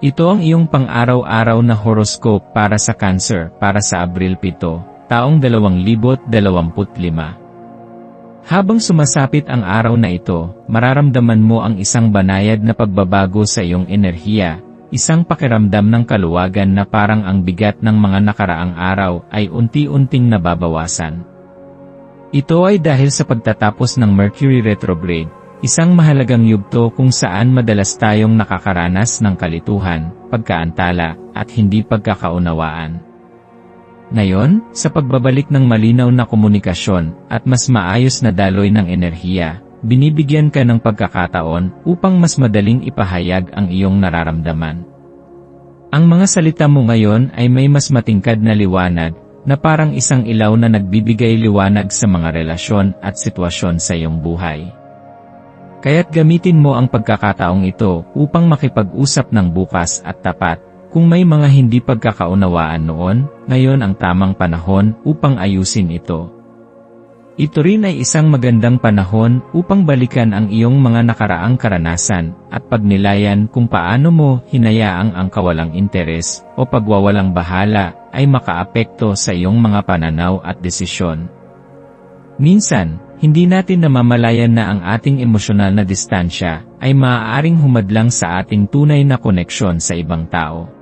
Ito ang iyong pang-araw-araw na horoscope para sa Cancer para sa Abril 7, taong 2025. Habang sumasapit ang araw na ito, mararamdaman mo ang isang banayad na pagbabago sa iyong enerhiya, isang pakiramdam ng kaluwagan na parang ang bigat ng mga nakaraang araw ay unti-unting nababawasan. Ito ay dahil sa pagtatapos ng Mercury retrograde, Isang mahalagang yugto kung saan madalas tayong nakakaranas ng kalituhan, pagkaantala, at hindi pagkakaunawaan. Ngayon, sa pagbabalik ng malinaw na komunikasyon at mas maayos na daloy ng enerhiya, binibigyan ka ng pagkakataon upang mas madaling ipahayag ang iyong nararamdaman. Ang mga salita mo ngayon ay may mas matingkad na liwanag, na parang isang ilaw na nagbibigay liwanag sa mga relasyon at sitwasyon sa iyong buhay. Kaya't gamitin mo ang pagkakataong ito upang makipag-usap ng bukas at tapat. Kung may mga hindi pagkakaunawaan noon, ngayon ang tamang panahon upang ayusin ito. Ito rin ay isang magandang panahon upang balikan ang iyong mga nakaraang karanasan at pagnilayan kung paano mo hinayaang ang kawalang interes o pagwawalang bahala ay makaapekto sa iyong mga pananaw at desisyon. Minsan, hindi natin namamalayan na ang ating emosyonal na distansya ay maaaring humadlang sa ating tunay na koneksyon sa ibang tao.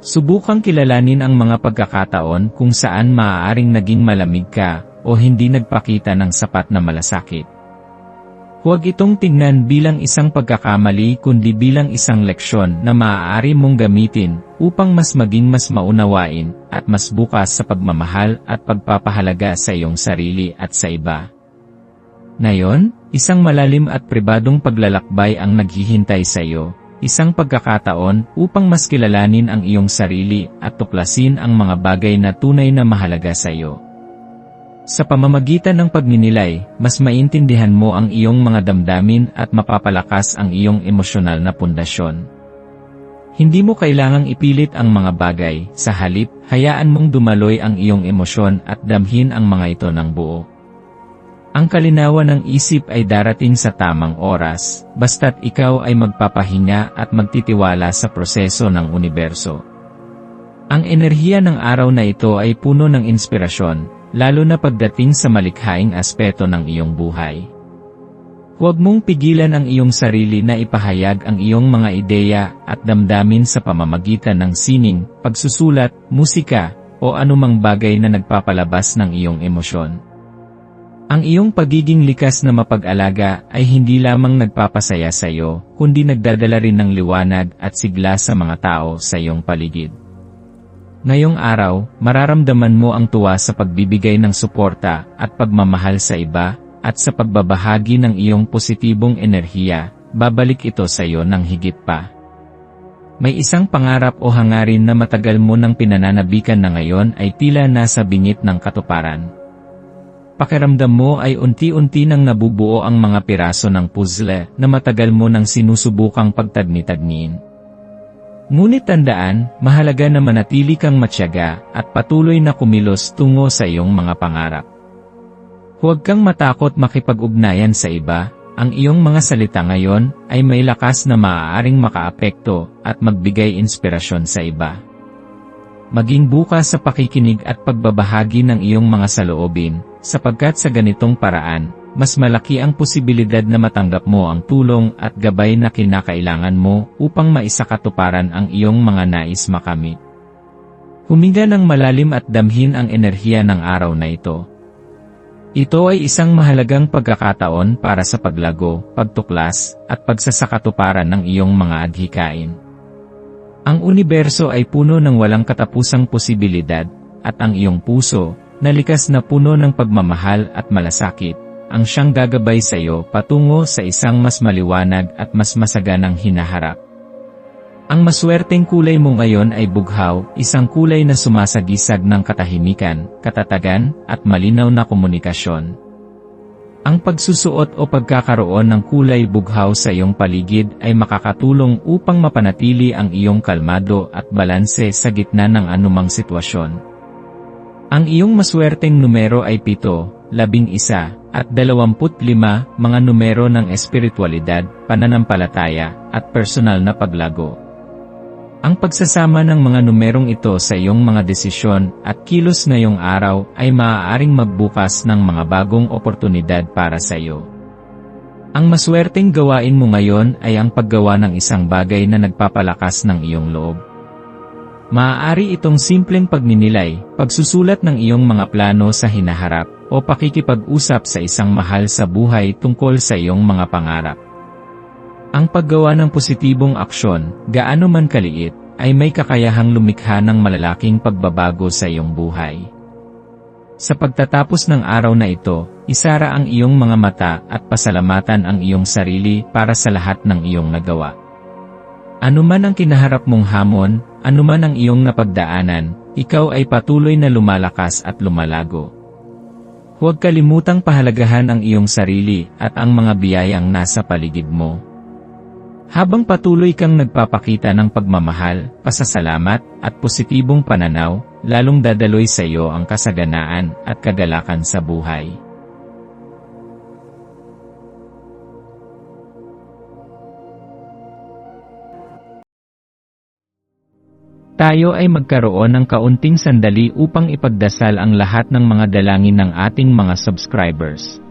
Subukang kilalanin ang mga pagkakataon kung saan maaaring naging malamig ka o hindi nagpakita ng sapat na malasakit. Huwag itong tingnan bilang isang pagkakamali kundi bilang isang leksyon na maaari mong gamitin upang mas maging mas maunawain at mas bukas sa pagmamahal at pagpapahalaga sa iyong sarili at sa iba. Ngayon, isang malalim at pribadong paglalakbay ang naghihintay sa iyo, isang pagkakataon upang mas kilalanin ang iyong sarili at tuklasin ang mga bagay na tunay na mahalaga sa iyo. Sa pamamagitan ng pagninilay, mas maintindihan mo ang iyong mga damdamin at mapapalakas ang iyong emosyonal na pundasyon. Hindi mo kailangang ipilit ang mga bagay, sa halip, hayaan mong dumaloy ang iyong emosyon at damhin ang mga ito ng buo. Ang kalinawan ng isip ay darating sa tamang oras, basta't ikaw ay magpapahinga at magtitiwala sa proseso ng universo. Ang enerhiya ng araw na ito ay puno ng inspirasyon, lalo na pagdating sa malikhaing aspeto ng iyong buhay. Huwag mong pigilan ang iyong sarili na ipahayag ang iyong mga ideya at damdamin sa pamamagitan ng sining, pagsusulat, musika, o anumang bagay na nagpapalabas ng iyong emosyon. Ang iyong pagiging likas na mapag-alaga ay hindi lamang nagpapasaya sa iyo, kundi nagdadala rin ng liwanag at sigla sa mga tao sa iyong paligid. Ngayong araw, mararamdaman mo ang tuwa sa pagbibigay ng suporta at pagmamahal sa iba, at sa pagbabahagi ng iyong positibong enerhiya, babalik ito sa iyo ng higit pa. May isang pangarap o hangarin na matagal mo nang pinananabikan na ngayon ay tila nasa bingit ng katuparan. Pakiramdam mo ay unti-unti nang nabubuo ang mga piraso ng puzzle na matagal mo nang sinusubukang pagtagni-tagniin. Ngunit tandaan, mahalaga na manatili kang matyaga at patuloy na kumilos tungo sa iyong mga pangarap. Huwag kang matakot makipag-ugnayan sa iba, ang iyong mga salita ngayon ay may lakas na maaaring makaapekto at magbigay inspirasyon sa iba. Maging bukas sa pakikinig at pagbabahagi ng iyong mga saloobin, sapagkat sa ganitong paraan, mas malaki ang posibilidad na matanggap mo ang tulong at gabay na kinakailangan mo upang maisakatuparan ang iyong mga nais makamit. Huminga ng malalim at damhin ang enerhiya ng araw na ito. Ito ay isang mahalagang pagkakataon para sa paglago, pagtuklas, at pagsasakatuparan ng iyong mga adhikain. Ang universo ay puno ng walang katapusang posibilidad, at ang iyong puso, na likas na puno ng pagmamahal at malasakit, ang siyang gagabay sa iyo patungo sa isang mas maliwanag at mas masaganang hinaharap. Ang maswerteng kulay mo ngayon ay bughaw, isang kulay na sumasagisag ng katahimikan, katatagan, at malinaw na komunikasyon. Ang pagsusuot o pagkakaroon ng kulay bughaw sa iyong paligid ay makakatulong upang mapanatili ang iyong kalmado at balanse sa gitna ng anumang sitwasyon. Ang iyong maswerteng numero ay 7, 11, at 25 mga numero ng espiritualidad, pananampalataya, at personal na paglago. Ang pagsasama ng mga numerong ito sa iyong mga desisyon at kilos ngayong araw ay maaaring magbukas ng mga bagong oportunidad para sa iyo. Ang maswerteng gawain mo ngayon ay ang paggawa ng isang bagay na nagpapalakas ng iyong loob. Maaari itong simpleng pagninilay, pagsusulat ng iyong mga plano sa hinaharap, o pakikipag-usap sa isang mahal sa buhay tungkol sa iyong mga pangarap. Ang paggawa ng positibong aksyon, gaano man kaliit, ay may kakayahang lumikha ng malalaking pagbabago sa iyong buhay. Sa pagtatapos ng araw na ito, isara ang iyong mga mata at pasalamatan ang iyong sarili para sa lahat ng iyong nagawa. Ano man ang kinaharap mong hamon, ano man ang iyong napagdaanan, ikaw ay patuloy na lumalakas at lumalago. Huwag kalimutang pahalagahan ang iyong sarili at ang mga biyayang nasa paligid mo. Habang patuloy kang nagpapakita ng pagmamahal, pasasalamat, at positibong pananaw, lalong dadaloy sa iyo ang kasaganaan at kagalakan sa buhay. Tayo ay magkaroon ng kaunting sandali upang ipagdasal ang lahat ng mga dalangin ng ating mga subscribers